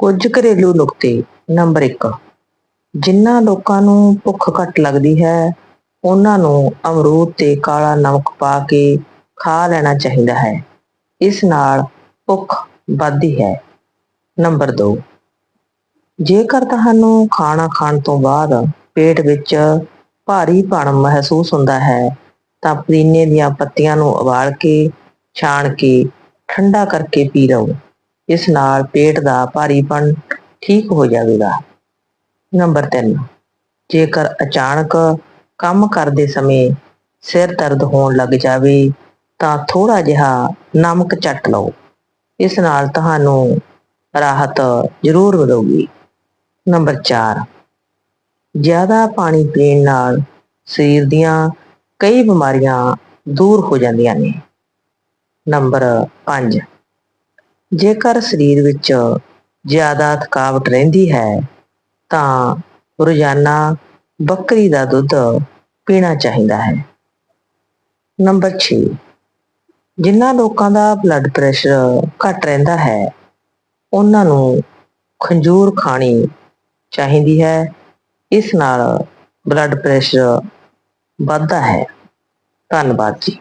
ਕੁਝ ਘਰੇਲੂ ਨੁਕਤੇ। ਨੰਬਰ 1 ਜਿਨ੍ਹਾਂ ਲੋਕਾਂ ਨੂੰ ਭੁੱਖ ਘੱਟ ਲੱਗਦੀ ਹੈ, ਉਹਨਾਂ ਨੂੰ ਅਮਰੂਦ ਤੇ ਕਾਲਾ ਨਮਕ ਪਾ ਕੇ ਖਾ ਲੈਣਾ ਚਾਹੀਦਾ ਹੈ। ਇਸ ਨਾਲ ਭੁੱਖ ਵੱਧਦੀ ਹੈ। ਨੰਬਰ 2 ਜੇਕਰ ਤੁਹਾਨੂੰ ਖਾਣਾ ਖਾਣ ਤੋਂ ਬਾਅਦ ਪੇਟ ਵਿੱਚ ਭਾਰੀਪਣ ਮਹਿਸੂਸ ਹੁੰਦਾ ਹੈ, ਤਾਂ ਪੁਦੀਨੇ ਦੀਆਂ ਪੱਤੀਆਂ ਨੂੰ ਉਬਾਲ ਕੇ, ਛਾਣ ਕੇ, ਠੰਡਾ ਕਰਕੇ ਪੀ ਲਓ। ਇਸ ਨਾਲ ਪੇਟ ਦਾ ਭਾਰੀਪਣ ਠੀਕ ਹੋ ਜਾਵੇਗਾ। ਨੰਬਰ 3 ਜੇਕਰ ਅਚਾਨਕ ਕੰਮ ਕਰਦੇ ਸਮੇਂ ਸਿਰ ਦਰਦ ਹੋਣ ਲੱਗ ਜਾਵੇ, ਤਾਂ ਥੋੜਾ ਜਿਹਾ ਨਮਕ ਚੱਟ ਲਓ। ਇਸ ਨਾਲ ਤੁਹਾਨੂੰ ਰਾਹਤ ਜ਼ਰੂਰ ਮਿਲੇਗੀ। ਨੰਬਰ 4 ਜ਼ਿਆਦਾ ਪਾਣੀ ਪੀਣ ਨਾਲ ਸਰੀਰ ਦੀਆਂ ਕਈ ਬਿਮਾਰੀਆਂ ਦੂਰ ਹੋ ਜਾਂਦੀਆਂ ਨੇ। ਨੰਬਰ 5 ਜੇਕਰ ਸਰੀਰ ਵਿੱਚ ਜ਼ਿਆਦਾ ਥਕਾਵਟ ਰਹਿੰਦੀ ਹੈ, ਤਾਂ ਰੋਜ਼ਾਨਾ ਬੱਕਰੀ ਦਾ ਦੁੱਧ ਪੀਣਾ ਚਾਹੀਦਾ ਹੈ। ਨੰਬਰ 6 ਜਿਨ੍ਹਾਂ ਲੋਕਾਂ ਦਾ ਬਲੱਡ ਪ੍ਰੈਸ਼ਰ ਘੱਟ ਰਹਿੰਦਾ ਹੈ, ਉਹਨਾਂ ਨੂੰ ਖੰਜੂਰ ਖਾਣੀ ਚਾਹੀਦੀ ਹੈ। ਇਸ ਨਾਲ ਬਲੱਡ ਪ੍ਰੈਸ਼ਰ ਵੱਧਦਾ ਹੈ। ਧੰਨਵਾਦ ਜੀ।